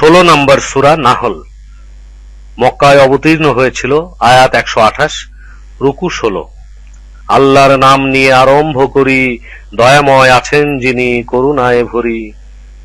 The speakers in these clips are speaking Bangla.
ষোলো নম্বর সুরা নাহল। মক্কায় অবতীর্ণ হয়েছিল আয়াত একশো আঠাশ, রুকু ষোলো। আল্লাহর নাম নিয়ে আরম্ভ করি, দয়াময় আছেন যিনি, করুণায় ভরি।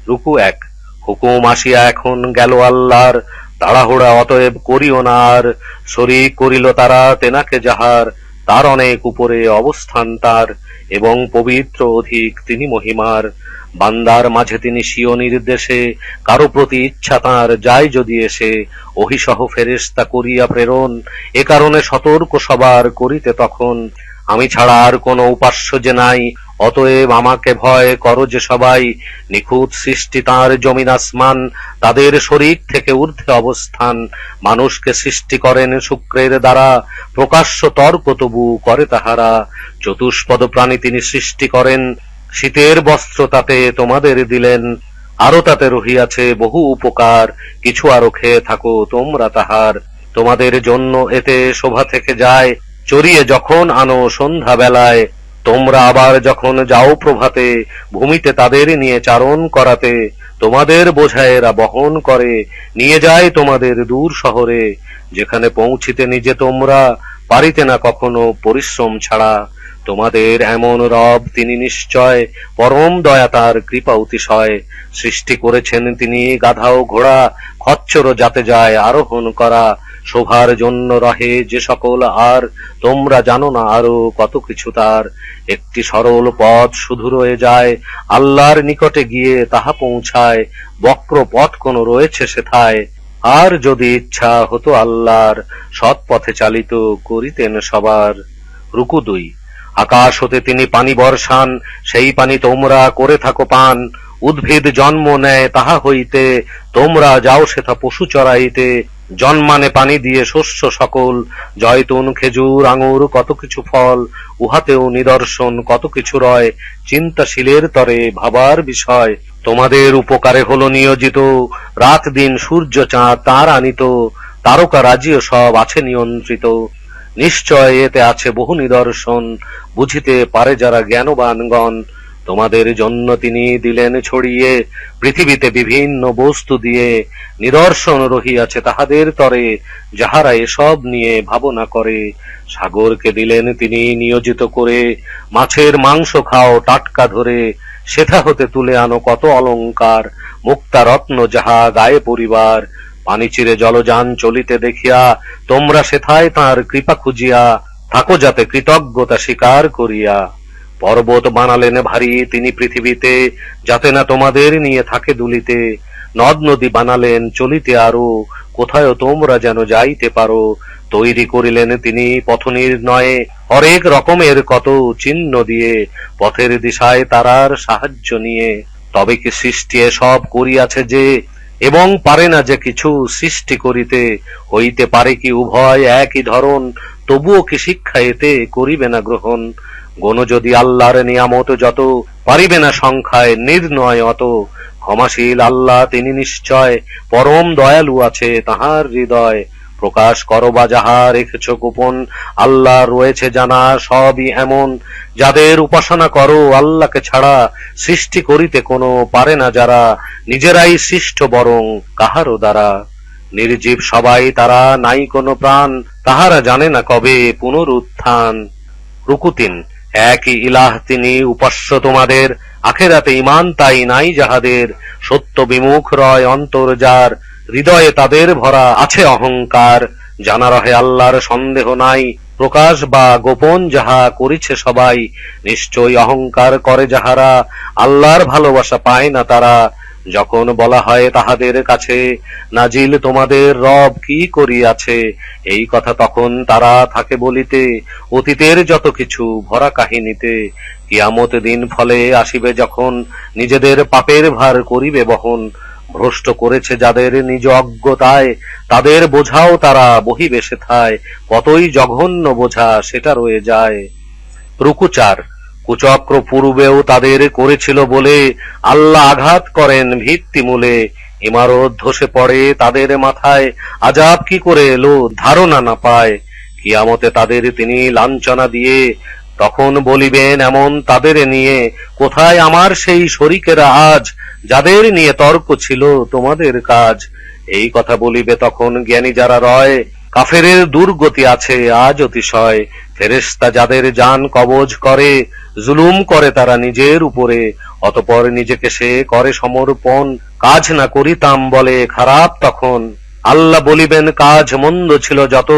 রুকু এক, হুকুম আসিয়া এখন গেল আল্লাহর, তাড়াহুড়া অতএব করিও না আর। শরিক করিল তারা তেনাকে যাহার, তার অনেক উপরে অবস্থান তার, এবং পবিত্র অধিক তিনি মহিমার। বান্দার মাঝে তিনি স্বীয় নির্দেশে কারও প্রতি ইচ্ছা তাঁর যায় যদি এসে, অহিসহ ফেরেশতা করিয়া প্রেরণ, এ কারণে সতর্ক সবার করিতে তখন। আমি ছাড়া আর কোনো উপাস্য যে নাই, অতএব আমাকে ভয় করো যে সবাই, নিখুঁত সৃষ্টি তাঁর জমিন আসমান, তাদের শরীর থেকে ঊর্ধ্বে অবস্থান। মানুষকে সৃষ্টি করেন শুক্রের দ্বারা, প্রকাশ্য তর্ক তবু করে তাহারা। চতুষ্পদ প্রাণী তিনি সৃষ্টি করেন শীতের বস্ত্র তাতে তোমাদের দিলেন, আরও তাতে রহিয়াছে বহু উপকার, কিছু আরও খেয়ে থাকো তোমরা তাহার। তোমাদের জন্য এতে শোভা থেকে যায়, চড়িয়ে যখন আনো সন্ধ্যা বেলায় তোমরা আবার যখন যাও প্রভাতে, ভূমিতে তাদের নিয়ে চারণ করাতে, তোমাদের বোঝায় এরা বহন করে, নিয়ে যায় তোমাদের দূর শহরে, যেখানে পৌঁছিতে নিজে তোমরা পারিতে না কখনো পরিশ্রম ছাড়া। তোমাদের এমন রব তিনি নিশ্চয়, পরম দয়া তার কৃপা অতিশয়। সৃষ্টি করেছেন তিনি গাধা ও ঘোড়া, খচ্চর যাতে যায় আরোহণ করা। শোভার জন্য রহে যে সকল আর, তোমরা জানো না আরও কত কিছু তার। একটি সরল পথ শুধু রয়ে যায়, আল্লাহর নিকটে গিয়ে তাহা পৌঁছায়। বক্র পথ কোন রয়েছে সেথায়। আর যদি ইচ্ছা হতো আল্লাহর, সৎ পথে চালিত করিতেন সবার। রুকু দুই। আকাশ হতে তিনি পানি বর্ষান, সেই পানি তোমরা করে থাকো পান। উদ্ভিদ জন্ম নেয় তাহা হইতে, তোমরা যাও সেথা পশু চড়াইতে জন্মানে পানি দিয়ে শস্য সকল, জয়তুন, খেজুর, আঙুর কত কিছু ফল, উহাতেও নিদর্শন কত কিছু রয়, চিন্তাশীলের তরে ভাবার বিষয়। তোমাদের উপকারে হল নিয়োজিত, রাত দিন সূর্য চাঁদ তার আনিত, তারকা রাজিও সব আছে নিয়ন্ত্রিত। নিশ্চয় এতে আছে বহু নিদর্শন। বুঝিতে পারে যারা জ্ঞানবানগণ, তোমাদের জন্য তিনি দিলেন ছড়িয়ে, পৃথিবীতে বিভিন্ন বস্তু দিয়ে নিদর্শন রহিয়াছে তাহাদের তরে, যাহারা এসব নিয়ে ভাবনা করে। সাগরকে দিলেন তিনি নিয়োজিত করে, মাছের মাংস খাও টাটকা ধরে, সেথা হতে তুলে আনো কত অলংকার মুক্তা রত্ন যাহা গায়ে পরিবার পানি চিরে জলযান চলিতে দেখিয়া তোমরা সেথায় তাঁর কৃপা খুঁজিয়া থাকো যাতে কৃতজ্ঞতা স্বীকার করিয়া। পর্বত বানালেন ভারী তিনি পৃথিবীতে, যাতে না তোমাদের নিয়ে থাকে দুলিতে। নদ নদী বানালেন চলিতে আরও কোথায় তোমরা যেন যাইতে পারো। তৈরি করিলেন তিনি পথ নির্ণয়ে হরেক রকমের কত চিহ্ন দিয়ে, পথের দিশায় তারার সাহায্য নিয়ে। তবে কি সৃষ্টি সব করিয়াছে যে এবং পারে না যে কিছু সৃষ্টি করিতে হইতে পারে কি উভয় একই ধরন, তবুও কি শিক্ষা এতে করিবে না গ্রহণ? গণ যদি আল্লাহর নিয়ামত যত পারিবে না সংখ্যায়, নির্ণয় অত ক্ষমাশীল আল্লাহ তিনি নিশ্চয় পরম দয়ালু আছে তাহার হৃদয়। প্রকাশ করো বা যাহা রেখেছ গোপন, আল্লাহ রয়েছে জানা, সবই এমন। যাদের উপাসনা করো, আল্লাহকে ছাড়া সৃষ্টি করিতে কোনো পারে না যারা নিজেরাই সৃষ্ট বরং কাহারও দ্বারা। নির্জীব সবাই তারা নাই কোনো প্রাণ, তাহারা জানে না কবে পুনরুত্থান। রুকুতিন, একই ইলাহ তিনি উপাস্য তোমাদের, আখেরাতে ইমান তাই নাই যাহাদের। সত্য বিমুখ রয় অন্তর যার হৃদয়ে তাদের ভরা আছে অহংকার। জানা রহে আল্লাহর সন্দেহ নাই। প্রকাশ বা গোপন যাহা করিছে সবাই, নিশ্চয় অহংকার করে যাহারা। আল্লাহর ভালোবাসা পায় না তারা। যখন বলা হয় তাহাদের কাছে, নাজিল, তোমাদের রব কি করিয়াছে? এই কথা তখন তারা থাকে বলিতে, অতীতের যত কিছু ভরা কাহিনীতে, কিয়ামত দিন ফলে আসিবে যখন নিজেদের পাপের ভার করিবে বহন। ভ্রষ্ট করেছে যাদের নিজ অজ্ঞতায়, তাদের বোঝাও তারা বহিবে সেথায় কতই জঘন্য বোঝা সেটা রয়ে যায়। রুকুচার কুচক্র পূর্বেও তাদের করেছিল বলে আল্লাহ আঘাত করেন ভিত্তিমূলে। ইমারত ধসে পড়ে তাদের মাথায়, আজাব কি করে এলো ধারণা না পায়। কিয়ামতে তাদের তিনি লাঞ্ছনা দিয়ে তখন বলিবেন, এমন তাদের নিয়ে কোথায় আমার সেই শরিকেরা আজ? যাদের নিয়ে তর্ক ছিল তোমাদের কাজ। এই কথা বলিবে তখন জ্ঞানী যারা রয়, কাফেরের দুর্গতি আছে আজ অতিশয়। ফেরেশতা যাদের যান কবজ করে, জুলুম করে তারা নিজের উপরে। অতপর নিজেকে সে করে সমর্পণ, কাজ না করিতাম বলে খারাপ তখন। আল্লাহ বলিবেন, কাজ মন্দ ছিল যত,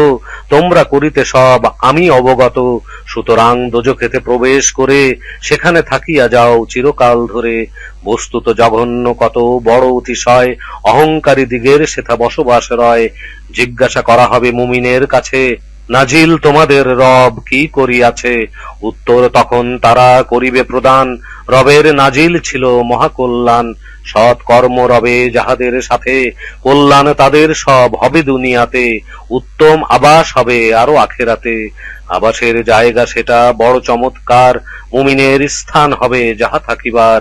তোমরা করিতে সব আমি অবগত। সুতরাং দোজখেতে প্রবেশ করে সেখানে থাকিয়া যাও, চিরকাল ধরে। বস্তুত জঘন্য, কত বড় অতিশয়, অহংকারী দিগের সেথা বসবাস রয়। জিজ্ঞাসা করা হবে মুমিনের কাছে। নাজিল তোমাদের রব কি করিয়াছে? উত্তর তখন তারা করিবে প্রদান। রবের নাজিল ছিল মহাকল্যাণ। সৎ কর্ম রবে যাহাদের সাথে, কল্যাণ তাদের সব হবে দুনিয়াতে। উত্তম আবাস হবে আরও আখেরাতে। আবাসের জায়গা সেটা বড় চমৎকার। মুমিনের স্থান হবে যাহা থাকিবার।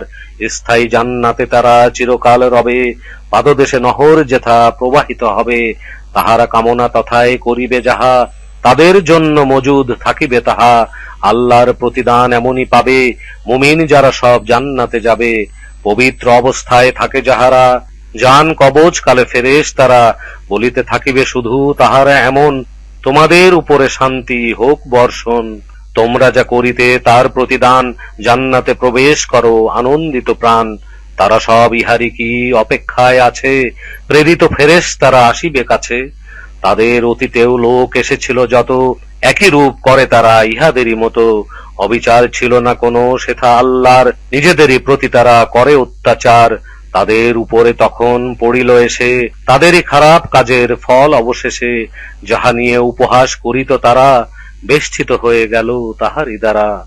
স্থায়ী জান্নাতে তারা চিরকাল রবে। পাদদেশে নহর যেথা প্রবাহিত হবে, তাহারা কামনা তথায় করিবে যাহা। তাদের জন্য মজুদ থাকিবে তাহা। আল্লাহর প্রতিদান এমনই পাবে। মুমিন যারা সব জান্নাতে যাবে, পবিত্র অবস্থায় থাকে যাহারা। যান কবচ কালে ফেরেশ তারা বলিতে থাকিবে শুধু তাহারা এমন। তোমাদের উপরে শান্তি হোক বর্ষণ। তোমরা যা করিতে তার প্রতিদান জান্নাতে প্রবেশ করো, আনন্দিত প্রাণ। তারা সব ইহারি কি অপেক্ষায় আছে? প্রেরিত ফেরেশ তারা আসিবে কাছে। তাদের অতীতেও লোক এসেছিল যত, একই রূপ করে তারা ইহাদেরই মতো। অবিচার ছিল না কোনো, সেথা আল্লাহর নিজেদেরই প্রতি তারা করে অত্যাচার। তাদের উপরে তখন পড়িল এসে, তাদেরই খারাপ কাজের ফল অবশেষে, যাহা নিয়ে উপহাস করিত তারা, বেষ্টিত হয়ে গেল তাহারই দ্বারা।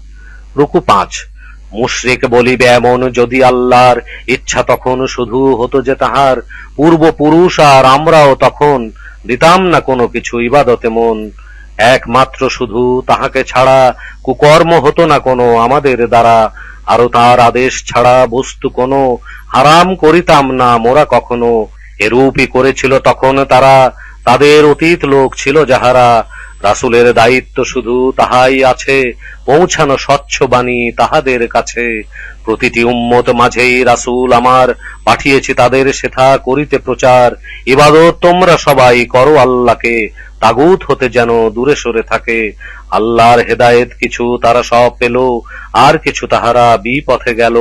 রুকু পাঁচ। মুশরিক বলিবে এমন, যদি আল্লাহর ইচ্ছা তখন শুধু হতো যে তাহার পূর্বপুরুষ আর আমরাও তখন দিতাম না কোনো কিছু ইবাদতে মন। একমাত্র শুধু তাহাকে ছাড়া কুকর্ম হতো না কোনো আমাদের দ্বারা, আরও তার আদেশ ছাড়া বস্তু কোনো হারাম করিতাম না মোরা কখনো। এরূপই করেছিল তখন তারা, তাদের অতীত লোক ছিল যাহারা রাসুলের দায়িত্ব শুধু তাহাই আছে, পৌঁছানো স্বচ্ছ বাণী তাহাদের কাছে। প্রতিটি উম্মত মাঝেই রাসুল আমার পাঠিয়েছি তাদের সেথা করিতে প্রচার। ইবাদত তোমরা সবাই করো আল্লাহকে, তাগুত হতে যেন দূরে সরে থাকে। আল্লাহর হেদায়েত কিছু তারা সব পেল, আর কিছু তাহারা বিপথে গেল।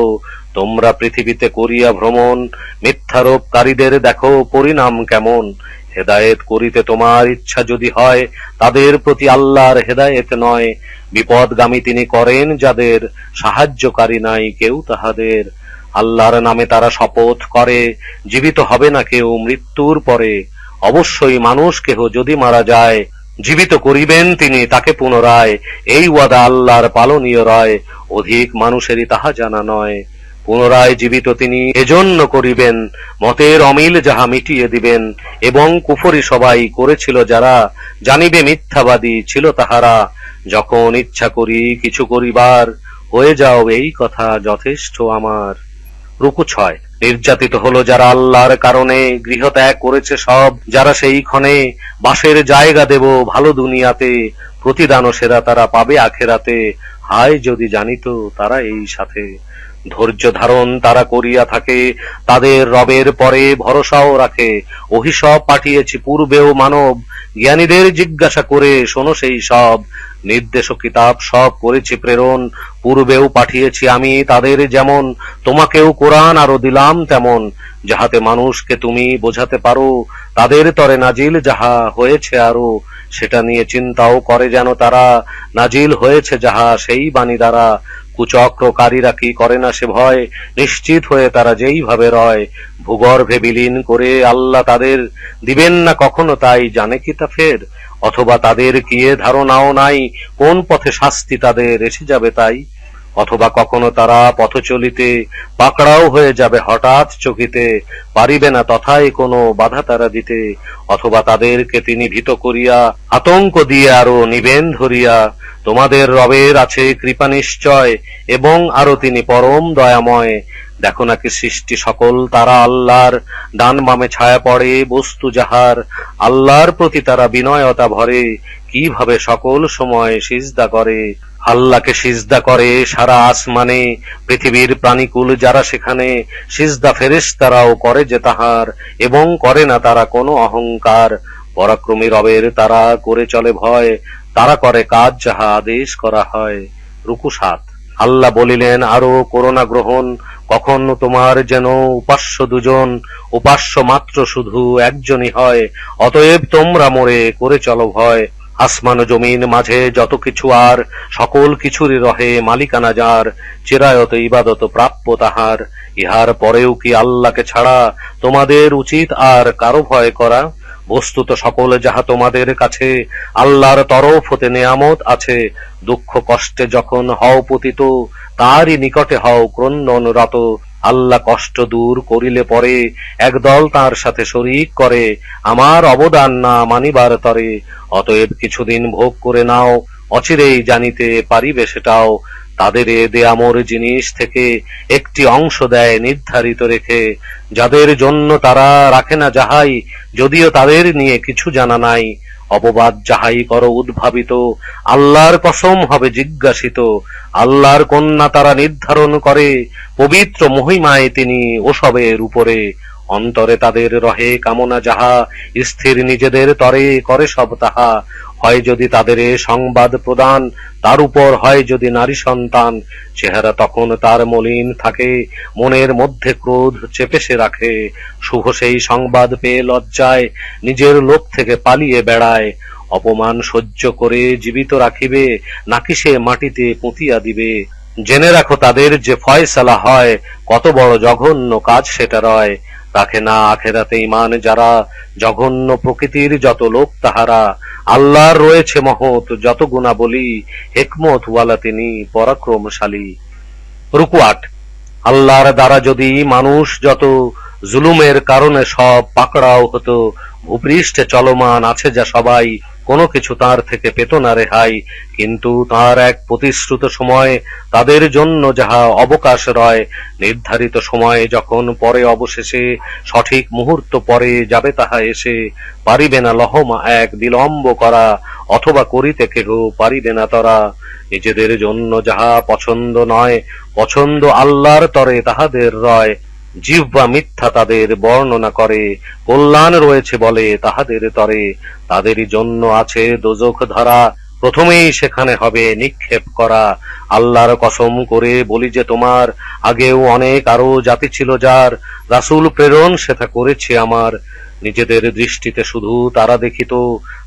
তোমরা পৃথিবীতে করিয়া ভ্রমণ, মিথ্যারোপকারীদের দেখো, পরিণাম কেমন। হেদায়েত করিতে তোমার ইচ্ছা যদি হয়, তাদের প্রতি আল্লাহর হেদায়েত নয়। বিপদগামী তিনি করেন যাদের সাহায্যকারী নাই কেউ তাহাদের। আল্লাহর নামে তারা শপথ করে, জীবিত হবে না কেউ মৃত্যুর পরে। অবশ্যই মানুষ কেহ যদি মারা যায়, জীবিত করিবেন তিনি তাকে পুনরায়। এই ওয়াদা আল্লাহর পালনীয় রয়, অধিক মানুষেরই তাহা জানা নয়। পুনরায় জীবিত তিনি। এজন্য করিবেন, মতের অমিল যাহা মিটিয়ে দিবেন, এবং কুফরি সবাই করেছিল যারা জানিবে মিথ্যাবাদী ছিল তাহারা। যখন ইচ্ছা করি কিছু করিবার, হয়ে যাও এই কথা যথেষ্ট আমার। রুকু ছয়। নির্যাতিত হলো যারা আল্লাহর কারণে গৃহত্যাগ করেছে সব, যারা সেই ক্ষণে বাসের জায়গা দেব, ভালো দুনিয়াতে প্রতিদানও সেরা তারা পাবে আখেরাতে। হায়, যদি জানিত তারা এই সাথে। ধৈর্য ধারণ তারা করিয়া থাকে, তাদের রবের পরে ভরসাও রাখে। অহিসব পাঠিয়েছি পূর্বেও মানব, জ্ঞানীদের জিজ্ঞাসা করে শোনো সেই সব। নির্দেশ কিতাব সব করেছি প্রেরণ, পূর্বেও পাঠিয়েছি আমি তাদের যেমন, তোমাকেও কোরআন আরও দিলাম তেমন। যাহাতে মানুষকে তুমি বোঝাতে পারো, তাদের তরে নাজিল যাহা হয়েছে আরও। সেটা নিয়ে চিন্তাও করে যেন তারা, নাজিল হয়েছে যাহা সেই বাণী দ্বারা। কুচক্রকারীরা কি করে না সে ভয়? নিশ্চিত হয়ে তারা যেইভাবে রয়। ভূগর্ভে বিলীন করে আল্লাহ তাদের দিবেন না কখনো, তাই জানে কি তা ফের? অথবা তাদের কি ধারণাও নাই? কোন পথে শাস্তি তাদের এসে যাবে তাই? অথবা কখনো তারা পথ চলিতে পাকড়াও হয়ে যাবে হঠাৎ চকিতে, পারিবে না তথায় কোনো বাধা তারা দিতে, অথবা তাদেরকে তিনি ভীত করিয়া আতঙ্ক দিয়ে আরও নিবেন ধরিয়া, তোমাদের রবের আছে কৃপা নিশ্চয় এবং আরও তিনি পরম দয়াময়। দেখো নাকি সৃষ্টি সকল তারা আল্লাহর ডান বামে ছায়া পড়ে, বস্তু যাহার আল্লাহর প্রতি তারা বিনয়তা ভরে, কীভাবে সকল সময় সিজদা করে। আল্লাহকে সিজদা করে সারা আসমানে, পৃথিবীর প্রাণীকুল যারা সেখানে সিজদা ফেরেস তারাও করে যে তাহার এবং করে না তারা কোনো অহংকার। পরাক্রমী রবের তারা করে চলে ভয়, তারা করে কাজ যাহা আদেশ করা হয়। রুকু সাত। আল্লাহ বলিলেন, আরও করোনা গ্রহণ, কখন তোমার যেন উপাস্য দুজন, উপাস্য মাত্র শুধু একজনই হয়, অতএব তোমরা মোরে করে চলো ভয়। আসমান জমিন মাঝে যত কিছু আর, সকল কিছুরই রহে মালিকানা যার, চিরায়ত ইবাদত প্রাপ্য তাহার। ইহার পরেও কি আল্লাহকে ছাড়া তোমাদের উচিত আর কারও ভয় করা? বস্তুত সকল যাহা তোমাদের কাছে আল্লাহর তরফ হতে নেয়ামত আছে, দুঃখ কষ্টে যখন হও পতিত, তারই নিকটে হও ক্রন্দনরত আল্লাহ কষ্ট দূর করিলে পরে একদল তার সাথে শরিক করে, আমার অবদান না মানিবার তরে, অতএব কিছুদিন ভোগ করে নাও, অচিরেই জানিতে পারিবে সেটাও। তাদের এ দেয়ামর জিনিস থেকে একটি অংশ দেয় নির্ধারিত রেখে, যাদের জন্য তারা রাখে না যাহাই, যদিও তাদের নিয়ে কিছু জানা নাই। অপবাদ যাহাই কর উদ্ভাবিত, আল্লাহর কসম হবে জিজ্ঞাসিত, আল্লাহর কন্যা তারা নির্ধারণ করে, পবিত্র মহিমায় তিনি ওসবের উপরে। অন্তরে তাদের রহে কামনা যাহা, স্থির নিজেদের তরে করে সব তাহা। হয় যদি তাদের সংবাদ প্রদান, তার উপর হয় যদি নারী সন্তান। চেহারা তখন তার মলিন থাকে, মনের মধ্যে ক্রোধ চেপে সে রাখে। শুভ সেই সংবাদ পেয়ে লজ্জায়, নিজের লোক থেকে পালিয়ে বেড়ায়। অপমান সহ্য করে জীবিত রাখিবে, নাকি সে মাটিতে পুঁতিয়া দিবে? জেনে রাখো তাদের যে ফয়সালা হয়, কত বড় জঘন্য কাজ সেটা রয়। রাখে না আখেরাতে ইমান যারা জঘন্য প্রকৃতির যত লোক, তাহারা আল্লাহর রয়েছে মহৎ, যত গুণা বলি হেকমত ওয়ালা তিনি পরাক্রমশালী। রুকু আট। আল্লাহর দ্বারা যদি মানুষ যত জুলুমের কারণে সব পাকড়াও হতো, ভূপৃষ্ঠে চলমান আছে যা সবাই কোনো কিছু তার থেকে পেত না রেহাই, কিন্তু তার এক প্রতিশ্রুত সময় তাদের জন্য যাহা অবকাশ রয়, নির্ধারিত সময়ে যখন পরে অবশেষে সঠিক মুহূর্ত পরে যাবে তাহা এসে পারিবে না লহমা এক বিলম্ব করা, অথবা করিতে কেহ পারিবে না তারা। নিজেদের জন্য যাহা পছন্দ নয়, পছন্দ আল্লাহর তরে তাহাদের রয়। জিহ্বা মিথ্যা তাদের বর্ণনা করে, কল্যাণ রয়েছে বলে তাহাদের তরে। তাদেরই জন্য আছে দোজখ ধরা, প্রথমেই সেখানে হবে নিক্ষেপ করা। আল্লাহর কসম করে বলি যে তোমার, আগেও অনেক আরও জাতি ছিল যার, রাসূল প্রেরণ সেটা করেছে আমার। নিজেদের দৃষ্টিতে শুধু তারা দেখিত,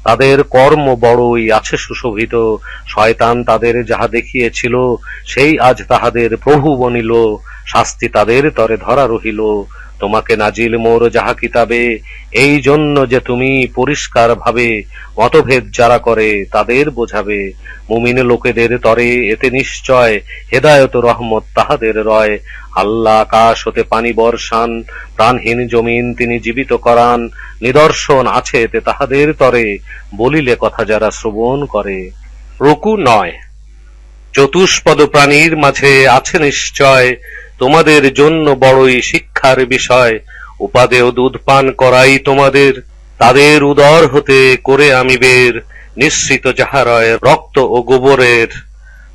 তাদের কর্ম বড়ই আছে সুশোভিত। শয়তান তাদের যাহা দেখিয়েছিল, সেই আজ তাহাদের প্রভু বনিল। শাস্তি তাদের তরে ধরা রহিল। তোমাকে নাজিল মোর যাহা কিতাবে, এই জন্য যে তুমি পরিষ্কার ভাবে মতভেদ যারা করে তাদের বোঝাবে। মুমিন লোকেদের তরে এতে নিশ্চয় হেদায়ত রহমত তাহাদের রয়। আল্লাহ আকাশ হতে পানি বর্ষান, প্রাণহীন জমিন তিনি জীবিত করান, নিদর্শন আছে এতে তাহাদের তরে, বলিলে কথা যারা শ্রবণ করে। রুকু নয়। চতুষ্পদ প্রাণীর মাঝে আছে নিশ্চয় তোমাদের জন্য বড়ই শিক্ষার বিষয়। উপাদেয় দুধ পান করাই তোমাদের। তাদের উদর হতে করে আমি বের নিশ্চিত যাহারয় রক্ত ও গোবরের।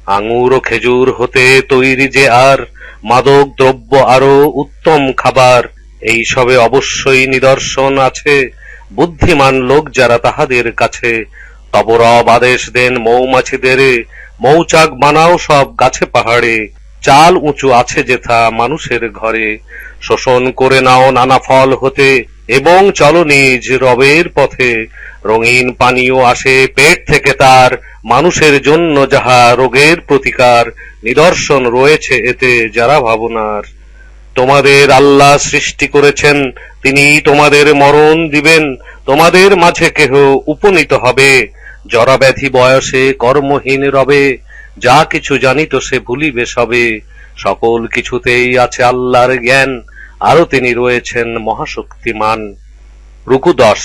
আঙুর ও খেজুর হতে তৈরি যে আর, মাদক দ্রব্য আরও উত্তম খাবার। এই সবে অবশ্যই নিদর্শন আছে, বুদ্ধিমান লোক যারা তাহাদের কাছে। তবরব আদেশ দেন মৌমাছিদের, মৌচাক বানাও সব গাছে পাহাড়ে। চাল উঁচু আছে যেথা মানুষের ঘরে। শোষণ করে নাও নানা ফল হতে, এবং চলো নিজ রবের পথে। রঙিন পানীয় আসে পেট থেকে তার, মানুষের জন্য যাহা রোগের প্রতিকার, নিদর্শন রয়েছে এতে যারা ভাবনার। তোমাদের আল্লাহ সৃষ্টি করেছেন, তিনি তোমাদের মরণ দিবেন, তোমাদের মাঝে কেহ উপনীত হবে। জরাব্যাধি বয়সে কর্মহীন রবে যা কিছু জানিত সে ভুলিবে সবে। সকল কিছুতেই আছে আল্লাহর জ্ঞান আরও তিনি রয়েছেন মহাশক্তিমান। রুকু দশ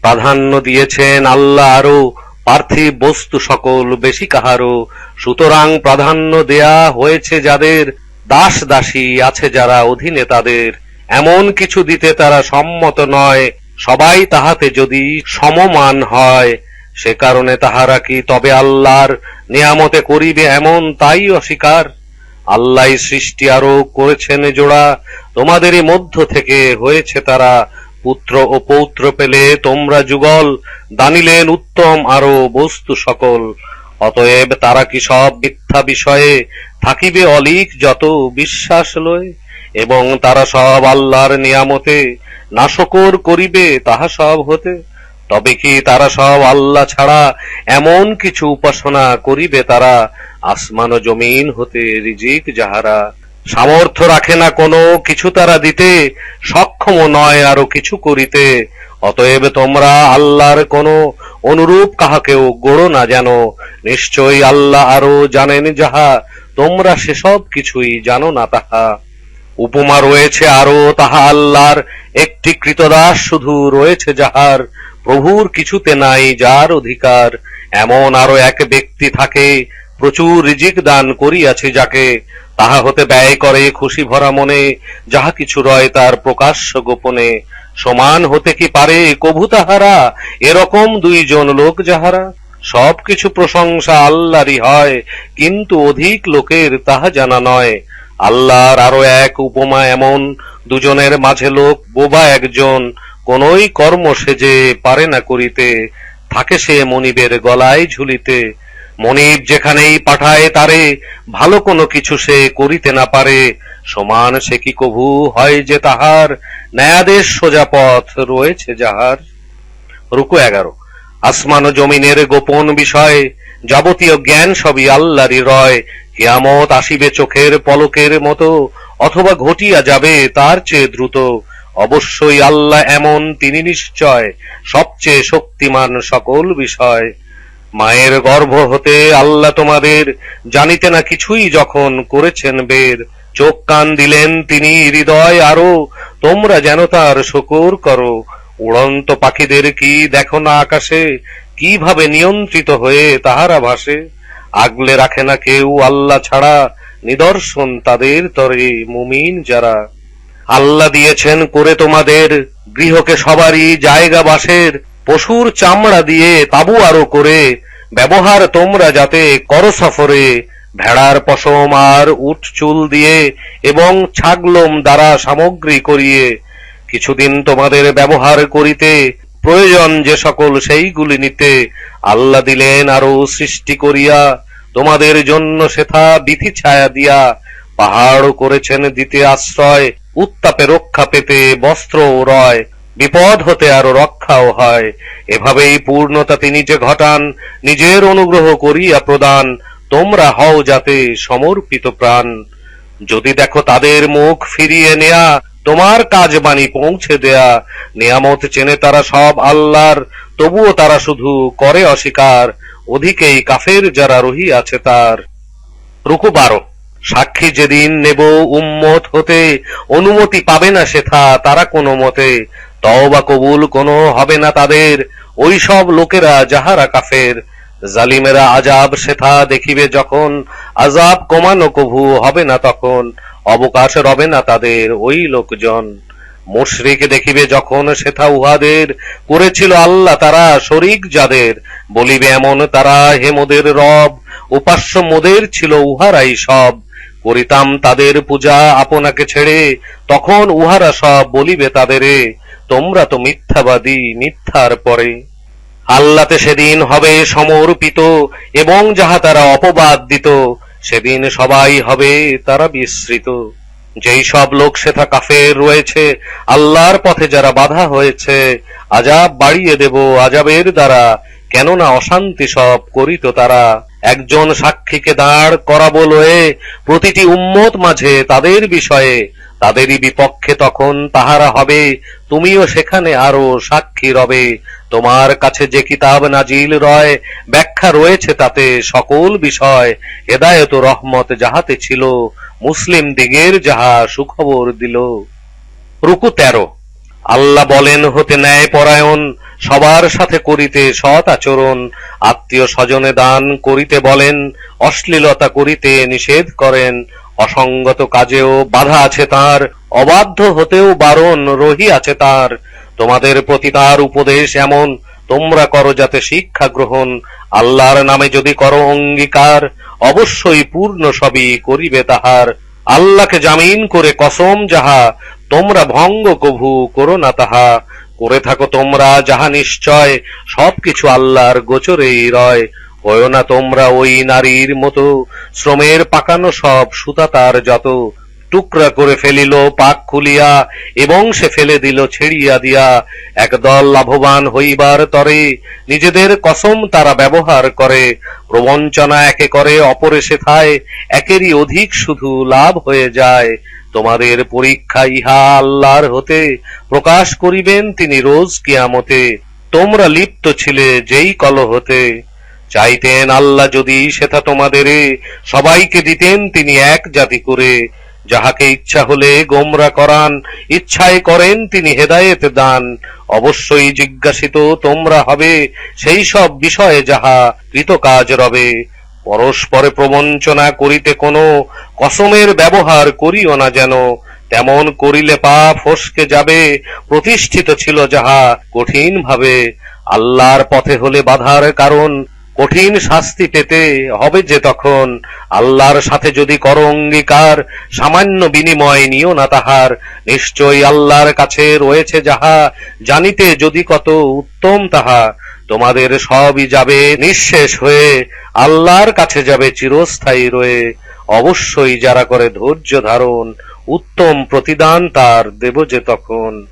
প্রাধান্য দিয়েছেন আল্লাহ আরও পার্থিব বস্তু সকল বেশি কাহারও। সুতরাং প্রাধান্য দেয়া হয়েছে যাদের, দাস দাসী আছে যারা অধীনে তাদের। এমন কিছু দিতে তারা সম্মত নয়, সবাই তাহাতে যদি সমমান হয়। সে কারণে তাহারা কি তবে আল্লাহর নিয়ামতে করিবে এমন তাই অস্বীকার? আল্লাহ সৃষ্টি আরও করেছেন জোড়া, তোমাদেরই মধ্য থেকে হয়েছে তারা পুত্র ও পৌত্র পেলে তোমরা যুগল দানিলেন উত্তম আরও বস্তু সকল। অতএব তারা কি সব মিথ্যা বিষয়ে থাকিবে অলিক যত বিশ্বাস লয়? এবং তারা সব আল্লাহর নিয়ামতে নাশকর করিবে, তাহা সব হতে তবে কি তারা সব আল্লাহ ছাড়া এমন কিছু উপাসনা করিবে তারা? আসমান জমিন হতে রিজিক যাহারা সামর্থ্য রাখে না কোনো কিছু তারা দিতে, সক্ষম নয় আরও কিছু করিতে। অতএব তোমরা আল্লাহর কোনো অনুরূপ কাহাকেও গড়ো না যেন নিশ্চয়ই আল্লাহ আরও জানেন যাহা, তোমরা সেসব কিছুই জানো না তাহা। উপমা রয়েছে আরও, তাহা আল্লাহর একটি কৃতদাস শুধু রয়েছে যাহার প্রভুর কিছুতে নাই, যার অধিকার, এমন আরও এক ব্যক্তি থাকে, প্রচুর রিজিক দান করিয়াছে যাকে, তাহা হতে ব্যয় করে খুশি ভরা মনে, যাহা কিছু রয় তার প্রকাশ্য গোপনে, সমান হতে কি পারে, কভু তাহারা, এরকম দুইজন লোক যাহারা, সবকিছু প্রশংসা আল্লাহরই হয়, কিন্তু অধিক লোকের তাহা জানা নয়, আল্লাহর আরও এক উপমা এমন, দুজনের মাঝে লোক বোবা একজন কোনই কর্ম সে যে পারে না করিতে, থাকে সে মনিবের গলায় ঝুলিতে। মনিব যেখানেই পাঠায় তারে, ভালো কোনো কিছু সে করিতে না পারে। সমান সে কি কভু হয় যে তাহার, ন্যায়াদেশ সোজা পথ রয়েছে যাহার। রুকু এগারো। আসমান জমিনের গোপন বিষয়, যাবতীয় জ্ঞান সবই আল্লাহরই রয়। কিয়ামত আসিবে চোখের পলকের মতো, অথবা ঘটিয়া যাবে তার চেয়ে দ্রুত। অবশ্যই আল্লাহ এমন তিনি নিশ্চয় সবচেয়ে শক্তিমান সকল বিষয়। মায়ের গর্ভ হতে আল্লাহ তোমাদের জানিতে না কিছুই যখন করেছেন বের চোখ কান দিলেন তিনি, হৃদয় আরও, তোমরা যেন তার শকর করো। উড়ন্ত পাখিদের কি দেখো না আকাশে? কীভাবে নিয়ন্ত্রিত হয়ে তাহারা ভাসে? আগলে রাখে না কেউ আল্লাহ ছাড়া নিদর্শন তাদের তরে মুমিন যারা। আল্লাহ দিয়েছেন করে তোমাদের, গৃহকে সবারই জায়গা বাসের পশুর চামড়া দিয়ে তাবু আরও করে, ব্যবহার তোমরা যাতে করো সফরে, ভেড়ার পশম আর উট চুল দিয়ে এবং ছাগলম দ্বারা সামগ্রী করিয়ে, কিছুদিন তোমাদের ব্যবহার করিতে প্রয়োজন যে সকল সেইগুলি নিতে আল্লাহ দিলেন আরও সৃষ্টি করিয়া, তোমাদের জন্য সেথা বিধি ছায়া দিয়া পাহাড় করেছেন দিতে আশ্রয় উত্তাপে রক্ষা পেতে বস্ত্র রয়, বিপদ হতে আরও রক্ষাও হয়। এভাবেই পূর্ণতা তিনি যে ঘটান, নিজের অনুগ্রহ করিয়া প্রদান, তোমরা হও যাতে সমর্পিত প্রাণ। যদি দেখো তাদের মুখ ফিরিয়ে নেয়া, তোমার কাজ বাণী পৌঁছে দেয়া, নিয়ামত চেনে তারা সব আল্লাহর, তবুও তারা শুধু করে অস্বীকার, অধিকেই কাফের যারা রহি আছে তার। রুকু বারো। সাক্ষী যেদিন নেব উম্মত হতে, অনুমতি পাবে না সেথা তারা কোনো মতে। তওবা কবুল কোনো হবে না তাদের ওই সব লোকেরা যাহারা কাফের। জালিমেরা আজাব সেথা দেখিবে যখন আজাব কমানো কভু হবে না তখন, অবকাশ রবে না তাদের ওই লোকজন। মুশরিক দেখিবে যখন সেথা উহাদের, করেছিল আল্লাহ তারা শরিক যাদের। বলিবে এমন তারা হেমদের রব, উপাস্য মোদের ছিল উহারাই সব। করিতাম তাদের পূজা আপনাকে ছেড়ে, তখন উহারা সব বলিবে তাদেরে, তোমরা তো মিথ্যাবাদী, মিথ্যার পরে। আল্লাতে সেদিন হবে সমর্পিত, এবং যাহা তারা অপবাদ দিত, সেদিন সবাই হবে তারা বিস্মৃত। যেই সব লোক সেথা কাফের রয়েছে, আল্লাহর পথে যারা বাধা হয়েছে, আজাব বাড়িয়ে দেব আজাবের দ্বারা, কেননা অশান্তি সব করিত তারা। একজন সাক্ষীকে দাঁড় করাবো লয়ে প্রতিটি উম্মত মাঝে তাদের বিষয়ে, তাদেরই বিপক্ষে তখন তাহারা হবে, তুমিও সেখানে আরও সাক্ষী রবে। তোমার কাছে যে কিতাব নাজিল রয়, ব্যাখ্যা রয়েছে তাতে সকল বিষয়, হেদায়ত রহমত যাহাতে ছিল, মুসলিম দিগের যাহা সুখবর দিল। রুকু তেরো। আল্লাহ বলেন, হতে ন্যায় পরায়ণ সবার সাথে করিতে সৎ আচরণ। আত্মীয় স্বজনে দান করিতে বলেন, অশ্লীলতা করিতে নিষেধ করেন। অসঙ্গত কাজেও বাধা আছে তার, অবাধ্য হতেও বারণ রহি আছে তার। তোমাদের প্রতি তার উপদেশ এমন, তোমরা করো যাতে শিক্ষা গ্রহণ। আল্লাহর নামে যদি করো অঙ্গীকার, অবশ্যই পূর্ণ সবই করিবে তাহার। আল্লাহকে জামিন করে কসম যাহা তোমরা ভঙ্গ কভু করো না তাহা। করে থাকো তোমরা যাহা নিশ্চয়, সবকিছু আল্লাহর গোচরেই রয়। হয়েও না তোমরা ওই নারীর মতো, শ্রমের পাকানো সব সুতা তার যত। টুকরা করে ফেলিল, পাক খুলিয়া, এবং সে ফেলে দিল, ছেড়িয়া দিয়া। একদল লাভবান হইবার তরে নিজেদের কসম তারা ব্যবহার করে। প্রবঞ্চনা একে করে, অপরে শেখায় একেরই অধিক শুধু লাভ হয়ে যায়। তোমাদের পরীক্ষা ইহা আল্লাহর হতে প্রকাশ করিবেন তিনি রোজ কিয়ামতে। তোমরা লিপ্ত ছিলে যেই কলহতে। চাইতেন আল্লাহ যদি সেথা তোমাদের সবাইকে দিতেন তিনি এক জাতি করে। যাহাকে ইচ্ছা হলে গোমরা করান, ইচ্ছায় করেন তিনি হেদায়েত দান। অবশ্যই জিজ্ঞাসিত তোমরা হবে সেই সব বিষয়ে যাহা কৃতকাজ রবে। পরস্পরে প্রবঞ্চনা করিতে কোনো কসমের ব্যবহার করিও না যেন, তেমন করিলে পা ফসকে যাবে, প্রতিষ্ঠিত ছিল যাহা কঠিন ভাবে আল্লাহর পথে হলে বাধার কারণ, কঠিন শাস্তি পেতে হবে যে তখন। আল্লাহর সাথে যদি কর অঙ্গীকার, সামান্য বিনিময় নিও না তাহার। নিশ্চয়ই আল্লাহর কাছে রয়েছে যাহা, জানিতে যদি কত উত্তম তাহা। তোমাদের সবই যাবে নিঃশেষ হয়ে, আল্লাহর কাছে যাবে চিরস্থায়ী রয়ে। অবশ্যই যারা করে ধৈর্য ধারণ, উত্তম প্রতিদান তার দেব যে তখন।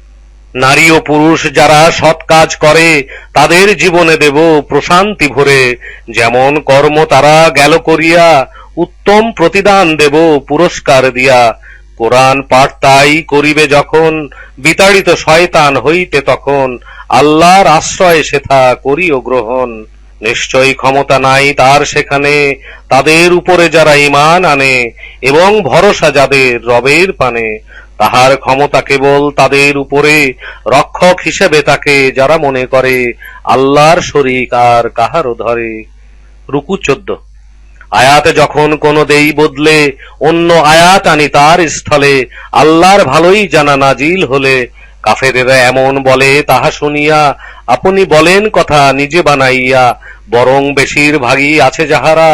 নারী ও পুরুষ যারা সৎ কাজ করে, তাদের জীবনে দেব প্রশান্তি ভরে। যেমন কর্ম তারা গেল করিয়া, উত্তম প্রতিদান দেব পুরস্কার দিয়া। কোরআন পাঠ তাই করিবে যখন, বিতাড়িত শয়তান হইতে তখন। আল্লাহর আশ্রয় সেথা করিও গ্রহণ। নিশ্চয়ই ক্ষমতা নাই তার সেখানে। তাদের উপরে যারা ইমান আনে এবং ভরসা যাদের রবের পানে, তাহার ক্ষমতা কেবল তাদের উপরে। রক্ষক হিসেবে তাকে যারা মনে করে, আল্লাহর শরিক আর কাহারও ধরে। রুকু চোদ্দ। আয়াতে যখন কোন দেই বদলে অন্য আয়াত আনি তার স্থলে, আল্লাহর ভালোই জানা নাজিল হলে কাফেরেরা এমন বলে, তাহা শুনিয়া আপনি বলেন কথা নিজে বানাইয়া, বরং বেশিরভাগই আছে যাহারা,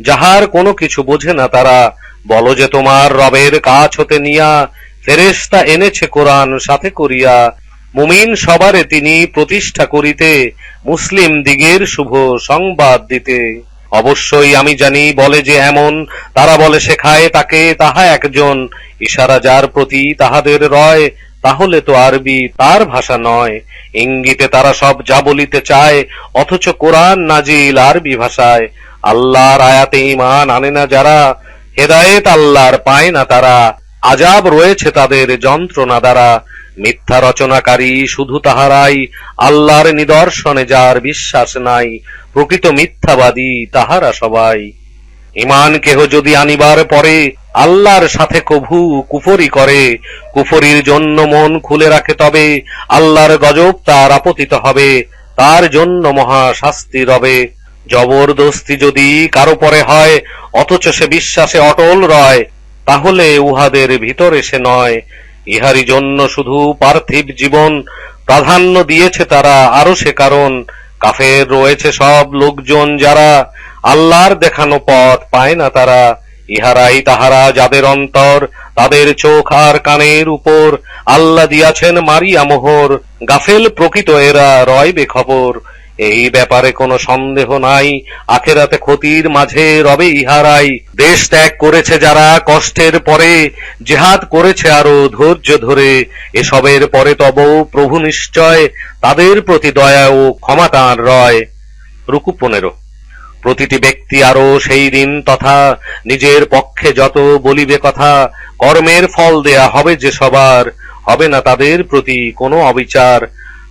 যাহার কোনো কিছু বোঝে না তারা। বলো যে তোমার রবের কাছ হতে নিয়া ফেরেশতা এনেছে কোরআন সাথে করিয়া। মুমিন সবারে তিনি প্রতিষ্ঠা করিতে, মুসলিম দিগের শুভ সংবাদ দিতে। অবশ্যই আমি জানি, বলে যে এমন, তারা বলে শেখায় তাকে তাহা একজন। ইশারা যার প্রতি তাহাদের রয় তাহলে তো আরবি তার ভাষা নয়। ইঙ্গিতে তারা সব যা বলিতে চায়, অথচ কোরআন নাজিল আরবি ভাষায়। আল্লাহর আয়াতে ইমান আনে না যারা, হেদায়েত আল্লাহর পায় না তারা। আজাব রয়েছে তাদের যন্ত্রণা দ্বারা। মিথ্যা রচনাকারী শুধু তাহারাই, আল্লাহর নিদর্শনে যার বিশ্বাস নাই, প্রকৃত মিথ্যাবাদী তাহারা সবাই। ইমান কেহ যদি আনিবার পরে আল্লাহর সাথে কভু কুফরি করে। কুফরির জন্য মন খুলে রাখে তবে আল্লাহর গজব তার আপতিত হবে। তার জন্য মহা শাস্তি রবে। জবরদস্তি যদি কারও পরে হয়, অথচ সে বিশ্বাসে অটল রয়, তাহলে উহাদের ভিতরে সে নয়। ইহারি জন্য শুধু পার্থিব জীবন প্রাধান্য দিয়েছে তারা আরও সে কারণ। কাফের রয়েছে সব লোকজন যারা আল্লাহর দেখানো পথ পায় না তারা। ইহারাই তাহারা যাদের অন্তর, তাদের চোখ আর কানের উপর। আল্লাহ দিয়াছেন মারিয়া মোহর, গাফেল প্রকৃত এরা রয় বেখবর এই ব্যাপারে কোনো সন্দেহ নাই, আখেরাতে ক্ষতির মাঝে রবে ইহারাই। দেশ ত্যাগ করেছে যারা কষ্টের পরে, জেহাদ করেছে আরও ধৈর্য ধরে। এসবের পরে তব প্রভু নিশ্চয়, তাদের প্রতি দয়া ও ক্ষমা তাঁর রয়। রুকু পনেরো। প্রতিটি ব্যক্তি আরও সেই দিন তথা নিজের পক্ষে যত বলিবে কথা, কর্মের ফল দেয়া হবে যে সবার, হবে না তাদের প্রতি কোনো অবিচার।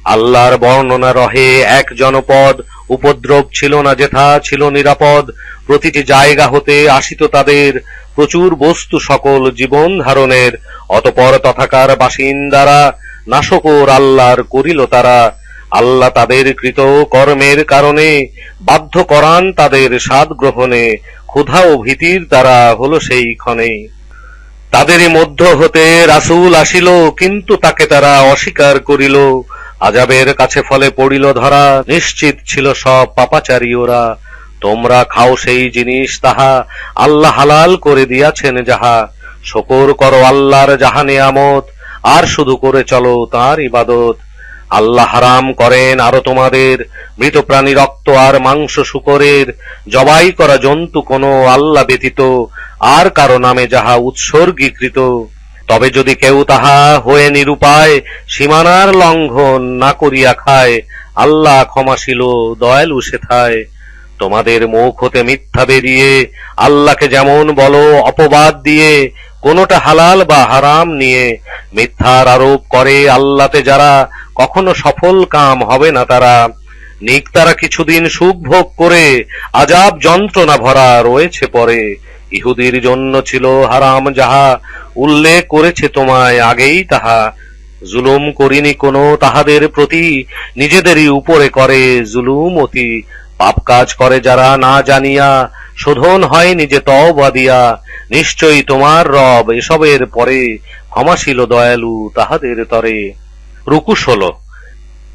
আল্লাহর বর্ণনা রহে, এক জনপদ, উপদ্রব ছিল না যেথা ছিল নিরাপদ। প্রতিটি জায়গা হতে আসিত তাদের, প্রচুর বস্তু সকল জীবন ধারণের। অতপর তথাকার বাসিন্দারা নাশকর আল্লাহর করিল তারা। আল্লাহ তাদের কৃত কর্মের কারণে বাধ্য করান তাদের স্বাদ গ্রহণে, ক্ষুধা ও ভীতির দ্বারা হলো সেই ক্ষণে। তাদেরই মধ্য হতে রাসূল আসিল, কিন্তু তাকে তারা অস্বীকার করিল। আজাবের কাছে ফলে পড়িল ধরা, নিশ্চিত ছিল সব পাপাচারী ওরা। তোমরা খাও সেই জিনিস তাহা আল্লাহ হালাল করে দিয়াছেন যাহা। শকর করো আল্লাহর যাহা নিয়ামত আর শুধু করে চলো তার ইবাদত। আল্লাহ হারাম করেন আরও তোমাদের। মৃত প্রাণী রক্ত আর মাংস শুকরের জবাই করা জন্তু কোনো আল্লাহ ব্যতীত আর কারও নামে যাহা উৎসর্গীকৃত। তবে যদি কেউ তাহা হয়ে নিরুপায় সীমানার লঙ্ঘন না করিয়া খায়, আল্লাহ ক্ষমাশীল দয়ালু সেথায়। তোমাদের মুখ হতে মিথ্যা বেরিয়ে আল্লাহকে যেমন বলো অপবাদ দিয়ে, কোনোটা হালাল বা হারাম নিয়ে মিথ্যার আরোপ করে আল্লাতে যারা কখনো সফল কাম হবে না তারা। নিক তারা কিছুদিন সুখ ভোগ করে, আজাব যন্ত্রণা ভরা রয়েছে পরে। ইহুদির জন্য ছিল হারাম যাহা, উল্লেখ করেছে তোমায় আগেই তাহা। জুলুম করিনি কোনো তাহাদের প্রতি, নিজেদেরই উপরে করে জুলুম অতি। পাপ কাজ করে যারা না জানিয়া, শোধন হয় নিজে তওবা দিয়া। নিশ্চয়ই তোমার রব এসবের পরে ক্ষমাশীল দয়ালু তাহাদের তরে। রুকুশ হলো।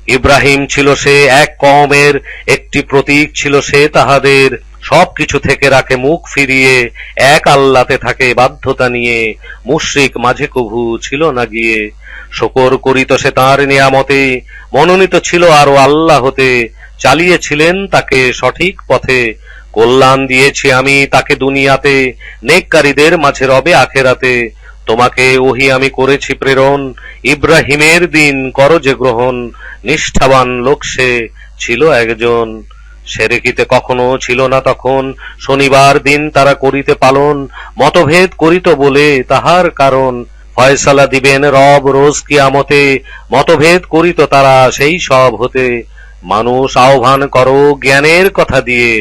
ইব্রাহিম ছিল সে এক কমের একটি প্রতীক ছিল সে তাহাদের। সবকিছু থেকে রাখে মুখ ফিরিয়ে এক আল্লাতে থাকে বাধ্যতা নিয়ে। মুশ্রিক মাঝে কভু ছিল না গিয়ে। শকর করিত সে তাঁর নিয়ামতে। মনোনীত ছিল আরও আল্লাহ হতে। চালিয়েছিলেন তাকে সঠিক পথে। কল্যাণ দিয়েছি আমি তাকে দুনিয়াতে। নেককারীদের মাঝে রবে আখেরাতে। তোমাকে ওহি আমি করেছি প্রেরণ। ইব্রাহিমের দিন কর যে গ্রহণ। নিষ্ঠাবান লোক সে ছিল একজন। সেরেকিতে কখনো ছিল না তখন। শনিবার দিন তারা করিতে পালন। মতভেদ করিত বলে তাহার কারণ। ফয়সালা দিবেন রব রোজ কিয়ামতে। মতভেদ করিত তারা সেই সব হতে। মানুষ আহ্বান করো জ্ঞানের কথা দিয়ে,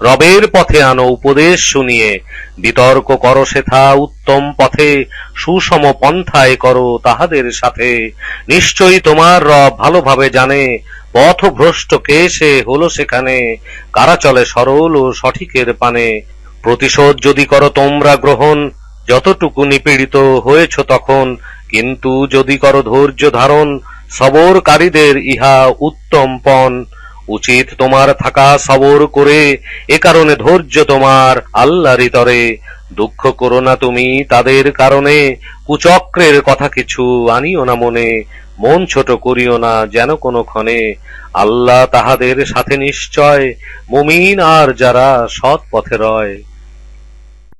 রবের পথে আনো উপদেশ শুনিয়ে। বিতর্ক করো সেথা উত্তম পথে, সুষম পন্থায় করো তাহাদের সাথে। নিশ্চয়ই তোমার রব ভালোভাবে জানে পথ ভ্রষ্ট কে সে হলো সেখানে, কারা চলে সরল ও সঠিকের পানে। প্রতিশোধ যদি করো তোমরা গ্রহণ, যতটুকু নিপীড়িত হয়েছ তখন, কিন্তু যদি করো ধৈর্য ধারণ সবরকারীদের ইহা উত্তম পণ। উচিত তোমার থাকা সবর করে, এ কারণে ধৈর্য তোমার আল্লাহরই তরে। দুঃখ করো না তুমি তাদের কারণে, কুচক্রের কথা কিছু আনিও না মনে। মন ছোট করিও না যেন কোনো ক্ষণে। আল্লাহ তাহাদের সাথে নিশ্চয়, মুমিন আর যারা সৎ পথে রয়।